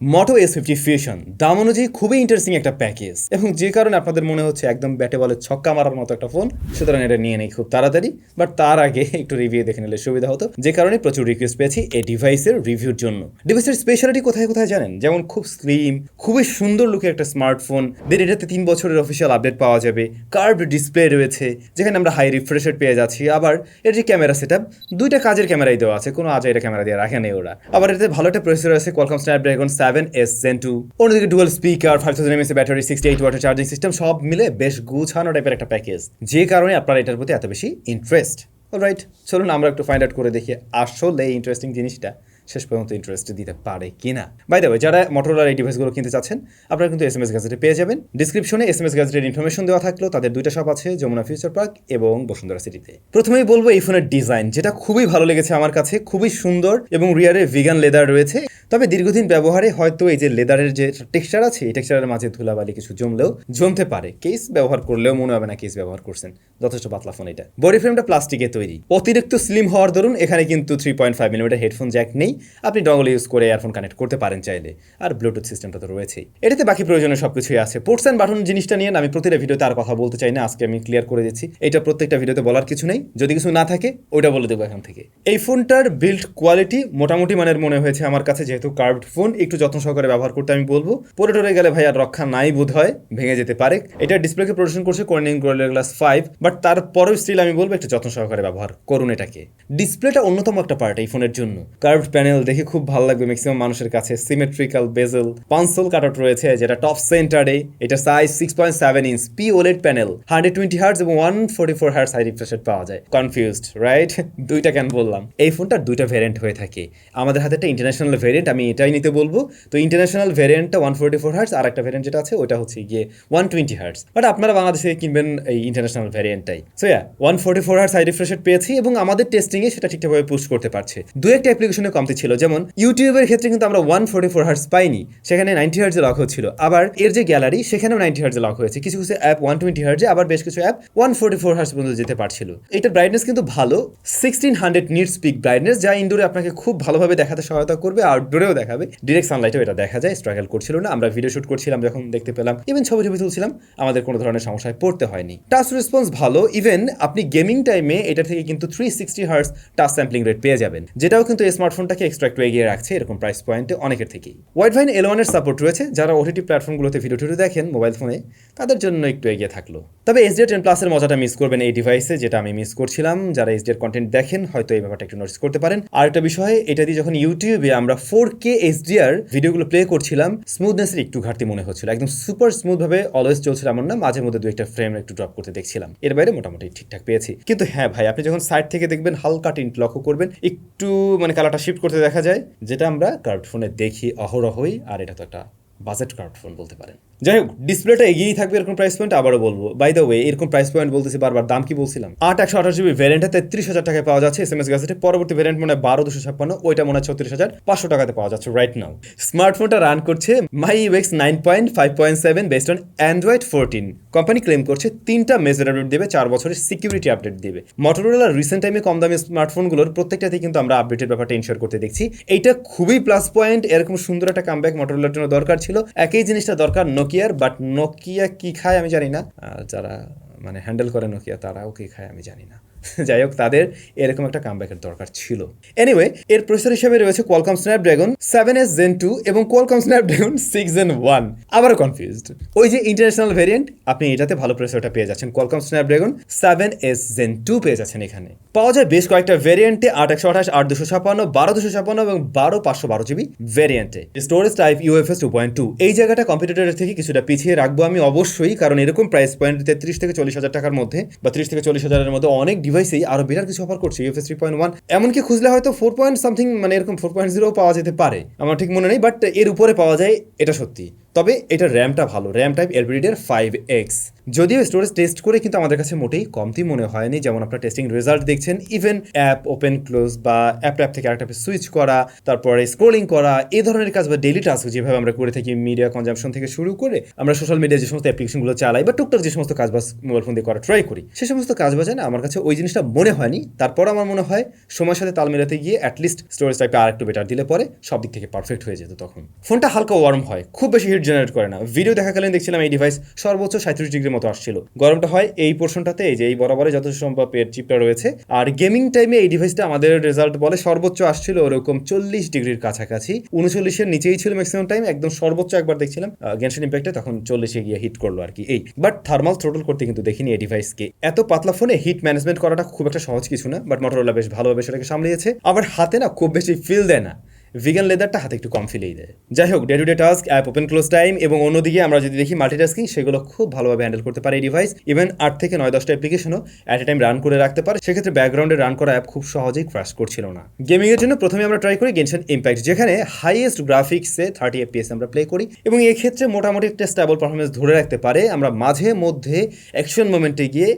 মোটো S fifty fusion দাম অনুযায়ী খুবই ইন্টারেস্টিং একটা প্যাকেজ এবং যে কারণে আপনাদের মনে হচ্ছে একদম ব্যাটে বলে ছক্কা মারার মতো একটা ফোন সুতরাং এটা নিয়ে নেই খুব তাড়াতাড়ি বাট তার আগে একটু রিভিউ দেখে নিলে সুবিধা হতো, যে কারণে প্রচুর রিকোয়েস্ট পেয়েছি এই ডিভাইসের রিভিউর জন্য। ডিভাইসের স্পেশালিটি কোথায় কোথায় জানেন? যেমন খুব স্লিম খুবই সুন্দর লুকে একটা স্মার্টফোন দেন এটাতে তিন বছরের অফিসিয়াল আপডেট পাওয়া যাবে কার্ভ ডিসপ্লে রয়েছে, যেখানে আমরা হাই রিফ্রেশ রেট পেয়ে যাচ্ছি, আবার এর যে ক্যামেরা সেট দুইটা কাজের ক্যামেরাই দেওয়া আছে, কোনো আজ এটা ক্যামেরা দিয়ে রাখে নেই ওরা। আবার এতে ভালো একটা প্রসেসর আছে Qualcomm Snapdragon seven S Gen two অন্যদিকে dual speaker five thousand battery sixty eight watt charging system সব মিলে বেশ গুছানো টাইপের একটা প্যাকেজ যে কারণে আপনার এটার প্রতি এত বেশি ইন্টারেস্ট রাইট চলুন আমরা একটু ফাইন্ড আউট করে দেখি আসলে ইন্টারেস্টিং জিনিসটা। শেষ পর্যন্ত ইন্টারেস্ট দিতে পারে কিনা। বাই দেবে যারা মোটরোলার এই ডিভাইসগুলো কিনতে চাচ্ছেন, আপনারা কিন্তু এস এম এস গ্যাজেটে পেয়ে যাবেন। ডিসক্রিপশনে এস এম এস গ্যাজেটের ইনফরমেশন দেওয়া থাকলেও তাদের দুইটা শপ আছে, যমুনা ফিউচার পার্ক এবং বসুন্ধরা সিটিতে প্রথমেই বলব এই ফোনের ডিজাইন যেটা খুবই ভালো লেগেছে আমার কাছে, খুবই সুন্দর এবং রিয়ারে ভিগান লেদার রয়েছে। তবে দীর্ঘদিন ব্যবহারে হয়তো এই যে লেদারের যে টেক্সচার আছে, এই টেক্সচারের মাঝে ধুলাবালি কিছু জমলেও জমতে পারে। কেস ব্যবহার করলেও মনে হবে না কেস ব্যবহার করছেন। যথেষ্ট পাতলা ফোন এটা। বডি ফ্রেমটা প্লাস্টিকে তৈরি। অতিরিক্ত স্লিম হওয়ার দরুন, এখানে কিন্তু three point five millimetre headphone jack নেই। আপনি ডঙ্গল ইউজ করে ইয়ারফোন কানেক্ট করতে পারেন চাইলে। আর ব্লুটুথ সিস্টেমটা তো রয়েছেই। এটাতে বাকি প্রয়োজনীয় সবকিছুই আছে। পোর্টস অ্যান্ড বাটন জিনিসটা নিয়ে আমি প্রতিটা ভিডিওতে আর কথা বলতে চাই না, আজকে আমি ক্লিয়ার করে দিচ্ছি। এটা প্রত্যেকটা ভিডিওতে বলার কিছু নেই। যদি কিছু না থাকে, ওইটা বলে দেবো এখান থেকে। এই ফোনটার বিল্ড কোয়ালিটি মোটামুটি মানের মনে হয়েছে আমার কাছে, যেহেতু কার্ভড ফোন একটু যত্ন সহকারে ব্যবহার করতে আমি বলব। পরে টরে গেলে ভাই আর রক্ষা নাই বোধ হয় ভেঙে যেতে পারে। এটা ডিসপ্লেকে প্রদর্শন করছে কর্নিং গোল্ডের গ্লাস ফাইভ বাট তারপরেও স্টিল আমি বলব, একটু যত্ন সহকারে ব্যবহার করুন এটাকে। ডিসপ্লেটা অন্যতম একটা পার্ট এই ফোনের জন্য। কার্ভড প্যানেল দেখে খুব ভালো লাগবে ম্যাক্সিমাম মানুষের কাছে। সিমেট্রিক্যাল বেজেল পাঁচশোল কাটআউট রয়েছে, যেটা টপ সেন্টারে এটা size six point seven inch P OLED panel hundred twenty hertz এবং one forty four hertz high refresh পাওয়া যায়। কনফিউজড রাইট দুইটা কেন বললাম? এই ফোনটার দুইটা ভ্যারিয়েন্ট হয়ে থাকে। আমাদের হাতে একটা ইন্টারন্যাশনাল ভ্যারিয়েন্ট আমি এটাই নিতে বলব। তো ইন্টারন্যাশনাল ভ্যারিয়েন্টটা ওয়ান ফোর্টি ফোর হার্টস আর একটা ভ্যারিয়েন্ট যেটা আছে ওটা হচ্ছে গিয়ে ওয়ান টোয়েন্টি হার্স বাট আপনারা বাংলাদেশে কিনবেন এই international ভ্যারিয়েন্টটাই so yeah one forty four hertz high refresh পেয়েছি এবং আমাদের টেস্টিংয়ে সেটা ঠিকঠাকভাবে পুশ করতে পারছে। দু একটা অ্যাপ্লিকেশনে কমতি ছিল। যেমন ইউটিউবের ক্ষেত্রে কিন্তু আমরা ওয়ান ফোর্টি ফোর হার্টস পাইনি, সেখানে নাইনটি হার্টসে লক হচ্ছিল। আবার এর যে গ্যালারি সেখানেও নাইনটি হার্টসে লক হয়েছে। কিছু কিছু অ্যাপ ওয়ান টোয়েন্টি হার্টসে আবার বেশ কিছু app one forty four hertz পর্যন্ত যেতে পারছিল। এটার ব্রাইটনেস কিন্তু ভালো sixteen hundred nits peak brightness যা ইনডোরে আপনাকে খুব ভালোভাবে দেখাতে সহায়তা করবে আউটডোরেও দেখাবে। ডিরেক্ট সানলাইটেও এটা দেখা যায় স্ট্রাগল করছিল না। আমরা ভিডিও শুট করছিলাম, যখন দেখতে পেলাম ইভেন ছবি ছবি তুলছিলাম, আমাদের কোনো ধরনের সমস্যায় পড়তে হয়নি। টাচ রেসপন্স ভালো ইভেন আপনি গেমিং টাইমে এটা থেকে কিন্তু three sixty hertz touch sampling rate পেয়ে যাবেন, যেটাও কিন্তু স্মার্টফোনটাকে এক্সট্রা একটু এগিয়ে রাখছে এরকম প্রাইস পয়েন্টে অনেকের থেকেই। ওয়াইড ভাইন এল ওয়ানের সাপোর্ট রয়েছে। যারা ওটিটি প্ল্যাটফর্মগুলোতে ভিডিও টিডিও দেখেন মোবাইল ফোনে তাদের জন্য একটু এগিয়ে থাকল। তবে এইচডিআর টেন প্লাসের মজাটা মিস করবেন এই ডিভাইসে যেটা আমি মিস করছিলাম। যারা এইচডিআর কন্টেন্ট দেখেন, হয়তো এই ব্যাপারটা একটু নোটিস করতে পারেন। আর একটা বিষয়, এটা দিয়ে যখন ইউটিউবে আমরা ফোর কে এইচডিআর ভিডিওগুলো প্লে করছিলাম স্মুথনেসের একটু ঘাটতি মনে হচ্ছিল। একদম সুপার স্মুথ ভাবে অলওয়েজ চলছিল এমন না, মাঝে মধ্যে দু একটা ফ্রেম একটু ড্রপ করতে দেখছিলাম। এর বাইরে মোটামুটি ঠিকঠাক পেয়েছি। কিন্তু হ্যাঁ ভাই, আপনি যখন সাইড থেকে দেখবেন, হালকা টিন্ট লক্ষ্য করবেন, একটু মানে কালারটা শিফট করতে দেখা যায় যেটা আমরা কার্ড ফোনে দেখি অহরহই আর এটা তো একটা বাজেট ফোন বলতে পারেন। যাই হোক ডিসপ্লেটা এগিয়েই থাকবে এরকম প্রাইস পয়েন্ট আবারও বলব। বাই দ্য ওয়ে এরকম প্রাইস পয়েন্ট বলতেছি বারবার, দাম কি বলছিলাম? আট একশো আঠাশ জিবি ভ্যারিয়েন্টে তেত্রিশ হাজার টাকায় পাওয়া যাচ্ছে এস এম এস গ্যাসেটে পরবর্তী ভ্যারিয়েন্ট মনে হয় বারো দুশো ছাপ্পান্ন, ওইটা মনে হয় ছত্রিশ হাজার পাঁচশো টাকাতে পাওয়া যাচ্ছে রাইট নাও স্মার্টফোনটা রান করছে My UX nine point five point seven based on Android fourteen company claim করছে তিনটা মেজর আপডেট দেবে, চার বছরের সিকিউরিটি আপডেট দেবে। মোটরোলার রিসেন্ট টাইমে কম দামি স্মার্টফোনগুলোর প্রত্যেকটাতেই কিন্তু আমরা আপডেটের ব্যাপারটা ইনশোর করতে দেখছি। এইটা খুবই প্লাস পয়েন্ট এরকম সুন্দর একটা কামব্যাক মোটরোলার জন্য দরকার ছিল। একই জিনিসটা দরকার নোকিয়ার বাট নোকিয়া কি খায় আমি জানি না। যারা মানে হ্যান্ডেল করে নোকিয়া তারাও কি খায় আমি জানি না। যাই হোক, তাদের এরকম একটা কামব্যাকের দরকার ছিল। এনিওয়ে এর প্রসেসর হিসেবে রয়েছে Qualcomm Snapdragon seven S Gen two এবং Qualcomm Snapdragon six Gen one আবারও কনফিউজড ওই যে ইন্টারন্যাশনাল ভেরিয়েন্ট আপনি এটাতে ভালো প্রসেসরটা পেয়ে যাচ্ছেন। Qualcomm Snapdragon seven S Gen two পেয়ে যাচ্ছেন এখানে। পাওয়া যায় বেশ কয়েকটা ভেরিয়েন্টে আট একশো আঠাশ, আট দুশো ছাপান্ন, বারো দুশো ছাপান্ন এবং বারো পাঁচশো বারো GB ভেরিয়েন্টে storage type UFS two point two এই জায়গাটা কম্পিউটারের থেকে কিছুটা পিছিয়ে রাখব আমি অবশ্যই, কারণ এরকম প্রাইস পয়েন্ট তেত্রিশ থেকে চল্লিশ হাজার টাকার মধ্যে বা ত্রিশ থেকে চল্লিশ হাজারের মধ্যে অনেক ডিভাইসেই আরও বিরাট কিছু অফার করছে ইউএফএস থ্রি পয়েন্ট ওয়ান এমনকি খুঁজলে হয়তো ফোর পয়েন্ট সামথিং মানে এরকম ফোর পয়েন্ট জিরো পাওয়া যেতে পারে। আমার ঠিক মনে নেই বাট এর উপরে পাওয়া যায়, এটা সত্যি। তবে এটা র্যামটা ভালো। RAM type LPDDR five X যদিও স্টোরেজ টেস্ট করে কিন্তু আমাদের কাছে মোটেই কমতি মনে হয়নি, যেমন আপনার টেস্টিং রেজাল্ট দেখছেন ইভেন অ্যাপ ওপেন ক্লোজ বা অ্যাপ ট্যাপ থেকে আরেকটা সুইচ করা, তারপরে স্ক্রোলিং করা এই ধরনের কাজ বা ডেলি টাস্ক যেভাবে আমরা করে থাকি মিডিয়া কনজামশন থেকে শুরু করে আমরা সোশ্যাল মিডিয়া যে সমস্ত অ্যাপ্লিকেশনগুলো চালাই বা টুকটাক যে সমস্ত কাজ বাজ মোবাইল ফোন দিয়ে করা ট্রাই করি, সে সমস্ত কাজ বাজে না আমার কাছে ওই জিনিসটা মনে হয়নি। তারপর আমার মনে হয় সময়ের সাথে তাল মেলাতে গিয়ে অ্যাটলিস্ট স্টোরেজ টাইপটা আর একটু বেটার দিলে পরে সব দিক থেকে পারফেক্ট হয়ে যেত তখন। ফোনটা হালকা ওয়ার্ম হয়, খুব বেশি হিট জেনারেট করে না। ভিডিও দেখাকালীন দেখছিলাম এই ডিভাইস সর্বোচ্চ সাঁত্রিশ ডিগ্রির মতো আসছিল। গরমটা হয় এই পোর্শনটাতে এই যে এই বরাবরে যত সম্ভব এর চিপটা রয়েছে। আর গেমিং টাইমে এই ডিভাইসটা আমাদের রেজাল্ট বলে সর্বোচ্চ আসছিল ওরকম চল্লিশ ডিগ্রির কাছাকাছি। উনচল্লিশের নিচেই ছিল ম্যাক্সিমাম টাইম একদম সর্বোচ্চ একবার দেখছিলাম। গেনশন ইম্প্যাক্টে তখন চল্লিশে গিয়ে হিট করল আর কি এই। বাট থার্মাল থ্রোটল করতে কিন্তু দেখিনি এই ডিভাইসকে এত পাতলা ফোনে হিট ম্যানেজমেন্ট করাটা খুব একটা সহজ কিছু না বাট মোটরোলা বেশ ভালোভাবে সেটাকে সামলিয়েছে। আবার হাতে না খুব বেশি ফিল দেয় না। ভিগান লেদারটা হাতে একটু কম ফিলেই দেয়। যাই হোক day to day task app open close time এবং অন্যদিকে আমরা যদি দেখি মাল্টিটাস্কিং সেগুলো খুব ভালোভাবে হ্যান্ডেল করতে পারে এই ডিভাইস ইভেন আট থেকে নয় দশটা অ্যাপ্লিকেশনও অ্যাট এ টাইম রান করে রাখতে পারে। সেক্ষেত্রে ব্যাকগ্রাউন্ডে রান করা অ্যাপ খুব সহজেই ক্র্যাশ করছিল না। গেমিং এর জন্য প্রথমে আমরা ট্রাই করি গেনশন ইম্প্যাক্ট যেখানে হাইয়েস্ট গ্রাফিক্সে থার্টি এফপিএস আমরা প্লে করি এবং এই ক্ষেত্রে মোটামুটি একটা স্টেবল পারফরমেন্স ধরে রাখতে পারে। আমরা মাঝে মধ্যে অ্যাকশন মোমেন্টে গিয়ে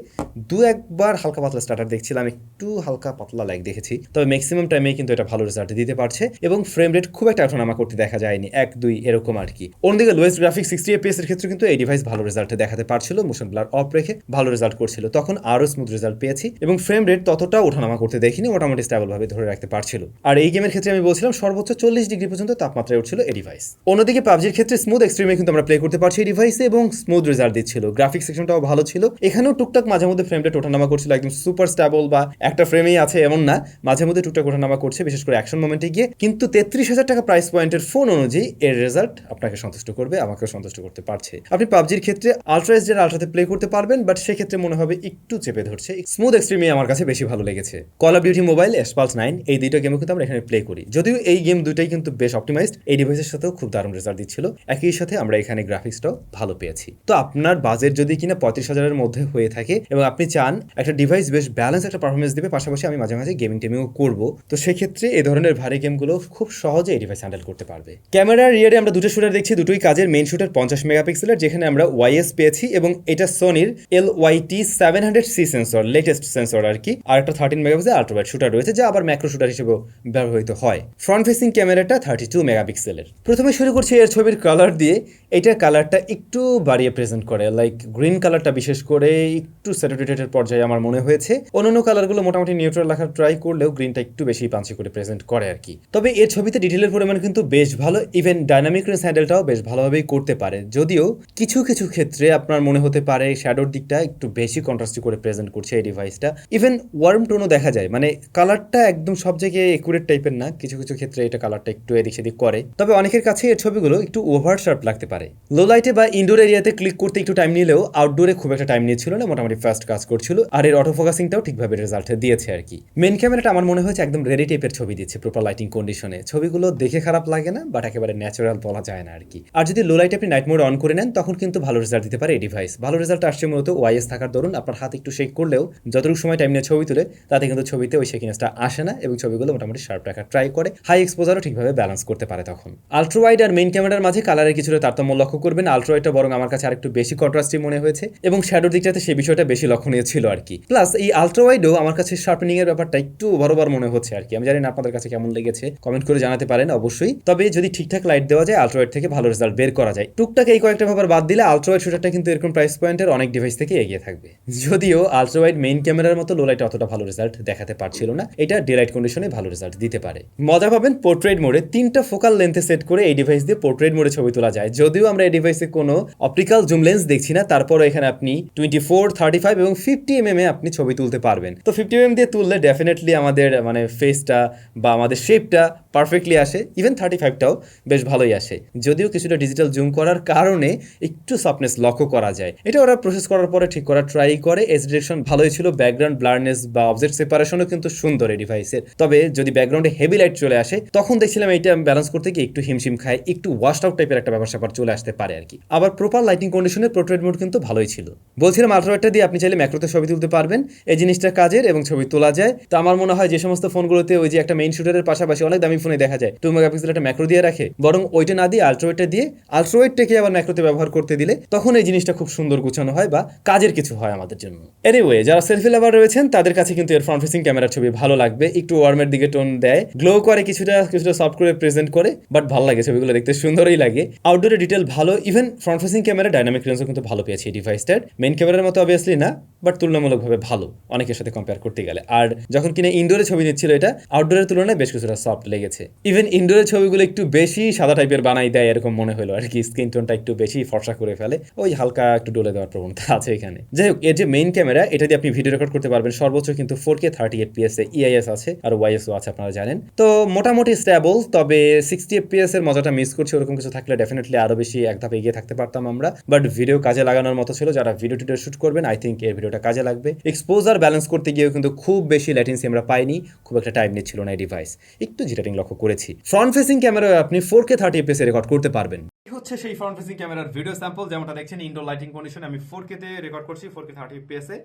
দু একবার হালকা পাতলা স্টার্টার দেখছিলাম, একটু হালকা পাতলা লাইক দেখেছি। তবে ম্যাক্সিমাম টাইমে কিন্তু এটা ভালো রেজাল্ট দিতে পারছে এবং ফ্রেম রেট খুব একটা ওঠানামা করতে দেখা যায়নি। এক, দুই, এরকম আর কি। অন্যদিকে লোয়েস্ট গ্রাফিক সিক্সটি এফপিএস এর ক্ষেত্রে কিন্তু এই ডিভাইস ভালো রেজাল্ট দেখাতে পারছিল মোশন ব্লার অফ রেখে ভালো রেজাল্ট করছিল। তখন আরও স্মুথ রেজাল্ট পেয়েছি এবং ফ্রেম রেট ততটা ওঠানামা করতে দেখিনি, মোটামুটি স্টেবল ভাবে ধরে রাখতে পারছিল। আর এই গেমের ক্ষেত্রে আমি বলছিলাম, সর্বোচ্চ চল্লিশ ডিগ্রি পর্যন্ত তাপমাত্রায় উঠছিল এই ডিভাইস অন্যদিকে পাবজির ক্ষেত্রে স্মুথ এক্সট্রিমে কিন্তু আমরা প্লে করতে পারছি এই ডিভাইসে এবং স্মুথ রেজাল্ট দিচ্ছিল। গ্রাফিক সেকশনটাও ভালো ছিল। এখানেও টুকটাক মাঝে মধ্যে ফ্রেম রেট ওঠানামা করছিল, একদম সুপার স্টেবল বা একটা ফ্রেমেই আছে এমন না, মাঝে মধ্যে টুকটাক ওঠানামা করছে, বিশেষ করে অ্যাকশন মোমেন্টে গিয়ে। কিন্তু তেত্রিশ হাজার টাকা প্রাইস পয়েন্টের ফোন অনুযায়ী এর রেজাল্ট আপনাকে সন্তুষ্ট করবে, আমাকেও সন্তুষ্ট করতে পারছে। আপনি পাবজির ক্ষেত্রে আলট্রা এসডের আলট্রাতে প্লে করতে পারবেন বাট সেক্ষেত্রে মনে হবে একটু চেপে ধরছে। স্মুথ এক্সট্রিমে আমার কাছে বেশি ভালো লেগেছে। Call of Duty Mobile Asphalt nine এই দুইটা গেমও কিন্তু আমরা এখানে প্লে করি। যদিও এই গেম দুইটাই কিন্তু বেশ অপটিমাইজড এই ডিভাইসের সাথেও খুব দারুণ রেজাল্ট দিচ্ছিল। একই সাথে আমরা এখানে গ্রাফিক্সটাও ভালো পেয়েছি। তো আপনার বাজেট যদি কিনা পঁয়ত্রিশ হাজারের মধ্যে হয়ে থাকে এবং আপনি চান একটা ডিভাইস বেশ ব্যালেন্স একটা পারফরমেন্স দেবে, পাশাপাশি আমি মাঝে মাঝে গেমিং টেমিংও করব। তো সেক্ষেত্রে এই ধরনের ভারী গেমগুলো খুব সহজে এই ডিভাইস হ্যান্ডেল করতে পারবে। ক্যামেরার রিয়ারে আমরা দুটো শুটার দেখছি, দুটোই কাজের। মেইন শুটার পঞ্চাশ মেগাপিক্সেলের যেখানে আমরা ওয়াইএস পেয়েছি এবং এটা সোনির L YT seven hundred C sensor latest sensor আর কি। আর একটা থার্টিন মেগাপিক্সেল আল্ট্রাওয়াইড শুটার রয়েছে, যা আবার ম্যাক্রো শুটার হিসেবেও ব্যবহৃত হয়। ফ্রন্ট ফেসিং ক্যামেরাটা থার্টি টু মেগাপিক্সেলের প্রথমে শুরু করছি এর ছবির কালার দিয়ে। এটার কালারটা একটু বাড়িয়ে প্রেজেন্ট করে লাইক গ্রিন কালারটা বিশেষ করে একটু স্যাটুরেটেড পর্যায়ে আমার মনে হয়েছে। অন্যান্য কালারগুলো মোটামুটি নিউট্রাল রাখার ট্রাই করলেও গ্রিনটা একটু বেশি পাঞ্চি করে প্রেজেন্ট করে আর কি। তবে এর ছবিতে ডিটেলের পরিমাণ কিন্তু বেশ ভালো ইভেন ডাইনামিক রেঞ্জ হ্যান্ডেলটাও বেশ ভালোভাবেই করতে পারে। যদিও কিছু কিছু ক্ষেত্রে আপনার মনে হতে পারে শ্যাডোর দিকটা একটু বেশি কন্ট্রাস্টি করে প্রেজেন্ট করছে এই ডিভাইসটা ইভেন ওয়ার্ম টোনও দেখা যায় মানে কালারটা একদম সব জায়গায় একুরেট টাইপের না, কিছু কিছু ক্ষেত্রে এটা কালারটা একটু এদিক সেদিক করে। তবে অনেকের কাছে এর ছবিগুলো একটু ওভার শার্প লাগতে পারে। লো লাইটে বা ইনডোর এরিয়াতে ক্লিক করতে একটু টাইম নিলেও আউটডোরে খুব একটা টাইম নিয়েছিল না, মোটামুটি ফাস্ট কাজ করছিল, আর এর অটো ফোকাসিংটাও ঠিকভাবে রেজাল্ট দিয়েছে আর কি। মেন ক্যামেরাটা আমার মনে হয়েছে একদম রেডি টাইপের ছবি দিচ্ছে প্রপার লাইটিং কন্ডিশনে ছবিগুলো দেখে খারাপ লাগে না বাট একেবারে ন্যাচারাল বলা যায় না আর কি আর যদি লো লাইট আপনি নাইট মোড অন করে নেন, তখন কিন্তু ভালো রেজাল্ট দিতে পারে এই ডিভাইস ভালো রেজাল্ট আসছে মূলত ওয়াইএস থাকার দরুন, আপনার হাত একটু শেক করলেও যতটুকু সময় টাইম নিয়ে ছবি তুলে, তাতে কিন্তু ছবিতে ওই শেকিনেসটা আসে না এবং ছবিগুলো মোটামুটি শার্প রাখার ট্রাই করে। হাই এক্সপোজারও ঠিকভাবে ব্যালেন্স করতে পারে তখন। আলট্রাওয়াইড আর মেইন ক্যামেরার মাঝে কালারের কিছুটা তারতম্য লক্ষ্য করবেন। আলট্রাওয়াইডটা বরং আমার কাছে আরেকটু বেশি কন্ট্রাস্টি মনে হয়েছে এবং শ্যাডোর দিকটাতে সেই বিষয়টা বেশি লক্ষণীয় ছিল আর কি প্লাস এই আলট্রাওয়াইডও আমার কাছে শার্পেনিং এর ব্যাপারটা একটু বরাবর মনে হচ্ছে আর কি আমি জানি না আপনাদের কাছে কেমন লেগেছে কমেন্ট করে জানাতে পারেন অবশ্যই। তবে যদি ঠিকঠাক লাইট দেওয়া যায় আলট্রাওয়াইড থেকে ভালো রেজাল্ট বের করা যায়। টুকটাক এই কয়েকটা ব্যাপার বাদ দিলে আলট্রাওয়াইড শুটারটা কিন্তু এরকম প্রাইস পয়েন্টের অনেক ডিভাইস থেকে এগিয়ে থাকবে। যদিও আলট্রাওয়াইড মেইন ক্যামেরার মতো লো লাইট অতটা ভালো রেজাল্ট দেখাতে পারছিল না। এটা ডে লাইট কন্ডিশনে ভালো রেজাল্ট দিতে পারে। মজা পাবেন পোর্ট্রেট মোডে তিনটা ফোকাল লেন্থে সেট করে এই ডিভাইস দিয়ে পোর্ট্রেট মোডে ছবি তোলা যায়। যদিও আমরা এই ডিভাইসে কোনো অপটিক্যাল জুম লেন্স দেখছি না, তারপরও এখানে আপনি টোয়েন্টি ফোর থার্টি ফাইভ এবং ফিফটি এম এ আপনি ছবি তুলতে পারবেন। তো ফিফটি এম দিয়ে তুললে ডেফিনেটলি আমাদের মানে ফেসটা বা আমাদের শেপটা পারফেক্টলি আসে ইভেন থার্টি ফাইভটাও বেশ ভালোই আসে। যদিও কিছুটা ডিজিটাল জুম করার কারণে একটু সফটনেস লক্ষ্য করা যায়। এটা ওরা প্রসেস করার পরে ঠিক করার ট্রাই করে। এজ ডিরেকশন ভালোই ছিল। ব্যাকগ্রাউন্ড ব্লারনেস বা অবজেক্ট সেপারেশনও কিন্তু সুন্দর এই ডিভাইসের তবে যদি ব্যাকগ্রাউন্ডে হেভি লাইট চলে আসে, তখন দেখছিলাম এইটা ব্যালেন্স করতে গিয়ে একটু হিমশিম খায়, একটু ওয়াশ আউট টাইপের একটা ব্যাপার স্যাপার চলে আসতে পারে আর কি আবার প্রপার লাইটিং কন্ডিশনের পোর্ট্রেট মোড কিন্তু ভালোই ছিল। বলছিলাম আলট্রাওয়েটটা দিয়ে আপনি চাইলে ম্যাক্রোতে ছবি তুলতে পারবেন। এই জিনিসটা কাজের এবং ছবি তোলা যায়। তো আমার মনে হয় যে সমস্ত ফোনগুলোতে ওই যে একটা মেইন শুটারের পাশাপাশি অনেক দামি ফোন ফোনে দেখা যায় টু মেগাপিক্সেল একটা ম্যাক্রো দিয়ে রাখে, বরং ওইটা না দিয়ে আলট্রাওয়েটটা দিয়ে আলট্রাওয়েটটাকে আবার ম্যাক্রোতে ব্যবহার করতে দিলে তখন এই জিনিসটা খুব সুন্দর গুছানো হয় বা কাজের কিছু হয় আমাদের জন্য। এনিওয়ে যারা সেলফি লাভার রয়েছেন, তাদের কাছে কিন্তু এর ফ্রন্ট ফেসিং ক্যামেরার ছবি ভালো লাগবে। একটু ওয়ার্মের দিকে টোন দেয় গ্লো করে কিছুটা কিছুটা সফট করে প্রেজেন্ট করে বাট ভালো লাগে ছবিগুলো দেখতে, সুন্দরই লাগে। আউটডোরে ডিটেল ভালো even front facing camera dynamic রেঞ্জও কিন্তু ভালো পেয়েছি এই ডিভাইসটার মেন ক্যামেরার মতো অবভিয়াসলি না। বাট তুলনামূলকভাবে ভালো, অনেকের সাথে কম্পেয়ার করতে গেলে। আর যখন কিনা ইনডোরে ছবি নিচ্ছিল এটা আউটডোরের তুলনায় বেশ কিছুটা সফট লেগেছে। ইভেন ইনডোরের ছবিগুলো একটু বেশি সাদা টাইপের বানাই দেয়, এরকম মনে হলো আর কি স্ক্রিন টোনটা একটু বেশি ফর্সা করে ফেলে। ওই হালকা একটু ডলে দেওয়ার প্রবণতা আছে এখানে। যাই হোক, এর যে মেইন ক্যামেরা এটা দিয়ে আপনি ভিডিও রেকর্ড করতে পারবেন। সর্বোচ্চ কিন্তু four K thirty eight PS EIS আছে, আর ওয়াইএসও আছে আপনারা জানেন। তো মোটামুটি স্ট্যাবল তবে সিক্সটি এফ এফপিএস এর মজাটা মিস করছি, ওরকম কিছু থাকলে ডেফিনেটলি আরও বেশি এক ধাপ এগিয়ে থাকতে পারতাম আমরা। বাট ভিডিও কাজে লাগানোর মতো ছিল, যারা ভিডিও টিডিও শুট করবেন আই থিঙ্ক এর ভিডিওটা কাজে লাগবে। এক্সপোজার ব্যালেন্স করতে গিয়েও কিন্তু খুব বেশি ল্যাটেন্সি আমরা পাইনি, খুব একটা টাইম নিচ্ছিল না এই ডিভাইস একটু জিটারিং লক্ষ্য করেছি। ফ্রন্ট ফেসিং ক্যামেরায় আপনি four K thirty FPS record করতে পারবেন। হচ্ছে সেই ফ্রন্ট ফেসিং ক্যামেরার ভিডিও স্যাম্পল যেমনটা দেখছেন ইনডোর লাইটিং কন্ডিশন আমি ফোর কেতে রেকর্ড করছি ফোর কে থার্টি এফপিএস এ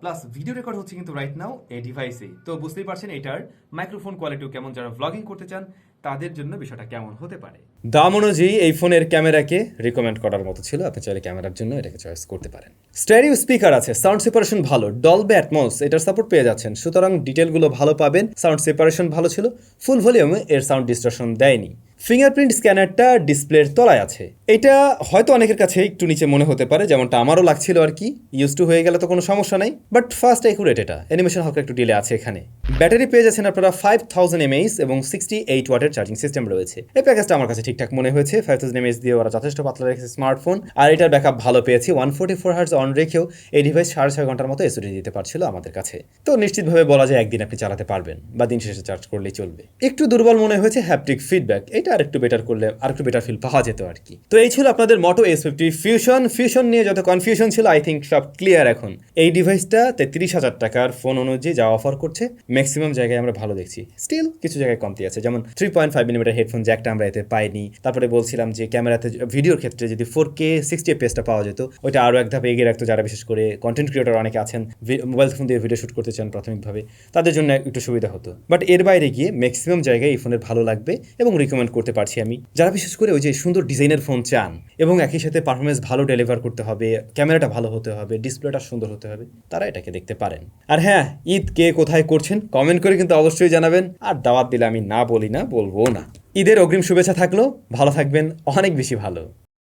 প্লাস ভিডিও রেকর্ড হচ্ছে কিন্তু রাইট নাও এই ডিভাইসেই তো বুঝতেই পারছেন, এটার মাইক্রোফোন কোয়ালিটিও কেমন, যারা ব্লগিং করতে চান তাদের জন্য বিষয়টা কেমন হতে পারে? দাম অনুযায়ী এই ফোনের ক্যামেরাকে রিকমেন্ড করার মতো ছিল। আপনি চাইলে ক্যামেরার জন্য এটাকে চয়েস করতে পারেন। স্টেরিও স্পিকার আছে সাউন্ড সেপারেশন ভালো। ডলবে অ্যাটমস এটার সাপোর্ট পেয়ে যাচ্ছেন। সুতরাং ডিটেলগুলো ভালো পাবেন। সাউন্ড সেপারেশন ভালো ছিল। ফুল ভলিউমে এর সাউন্ড ডিস্ট্রাকশন দেয়নি। ফিঙ্গারপ্রিন্ট স্ক্যানারটা ডিসপ্লের তলায় আছে। এটা হয়তো অনেকের কাছে একটু নিচে মনে হতে পারে, যেমনটা আমারও লাগছিল আর কি। ইউজ টু হয়ে গেলে তো কোনো সমস্যা নাই বাট ফার্স্ট অ্যাকুরেট এটা। অ্যানিমেশন হালকা একটু ডিলে আছে এখানে। ব্যাটারি পেয়ে যাচ্ছেন আপনারা ফাইভ থাউজেন্ড এমএইচ এবং সিক্সটি এইট ওয়াটের চার্জিং সিস্টেম রয়েছে। এই প্যাকেজটা আমার কাছে ঠিকঠাক মনে হয়েছে। ফাইভ থাউজেন্ড এমএইচ দিয়ে ওরা যথেষ্ট পাতলা রেখেছে স্মার্টফোন আর এটার ব্যাকআপ ভালো পেয়েছি। One forty four hours on রেখেও এই ডিভাইস সাড়ে ছয় ঘণ্টার মতো এসওডি দিতে পারছিল আমাদের কাছে। তো নিশ্চিতভাবে বলা যায় একদিন আপনি চালাতে পারবেন বা দিন শেষে চার্জ করলেই চলবে। একটু দুর্বল মনে হয়েছে হ্যাপটিক ফিডব্যাক এটা আর একটু বেটার করলে আর একটু বেটার ফিল পাওয়া যেত আর কি। তো এই ছিল আপনাদের Moto S fifty fusion fusion নিয়ে যত কনফিউশন ছিল আই থিঙ্ক সব ক্লিয়ার এখন। এই ডিভাইসটা তেত্রিশ হাজার টাকার ফোন অনুযায়ী যা অফার করছে। ম্যাক্সিমাম জায়গায় আমরা ভালো দেখছি। স্টিল কিছু জায়গায় কমতি আছে। যেমন three point five millimetre headphone জ্যাকটা আমরা এতে পাইনি। তারপরে বলছিলাম যে ক্যামেরাতে ভিডিওর ক্ষেত্রে যদি ফোর কে সিক্সটি এফপিএসটা পাওয়া যেত, ওইটা আরও এক ধাপে এগিয়ে রাখতো যারা বিশেষ করে কন্টেন্ট ক্রিয়েটর অনেকে আছেন মোবাইল ফোন দিয়ে ভিডিও শ্যুট করতে চান প্রাথমিকভাবে, তাদের জন্য একটু সুবিধা হতো। বাট এর বাইরে গিয়ে ম্যাক্সিমাম জায়গায় এই ফোনের ভালো লাগবে এবং রিকমেন্ড করতে পারছি আমি। যারা বিশেষ করে ওই যে সুন্দর ডিজাইনের ফোন চান এবং একই সাথে পারফরমেন্স ভালো ডেলিভার করতে হবে ক্যামেরাটা ভালো হতে হবে ডিসপ্লেটা সুন্দর হতে হবে, তারা এটাকে দেখতে পারেন। আর হ্যাঁ ঈদ কে কোথায় করছেন? কমেন্ট করে কিন্তু অবশ্যই জানাবেন। আর দাওয়াত দিলে আমি না বলি না বলব না। ঈদের অগ্রিম শুভেচ্ছা থাকল। ভালো থাকবেন। অনেক বেশি ভালো।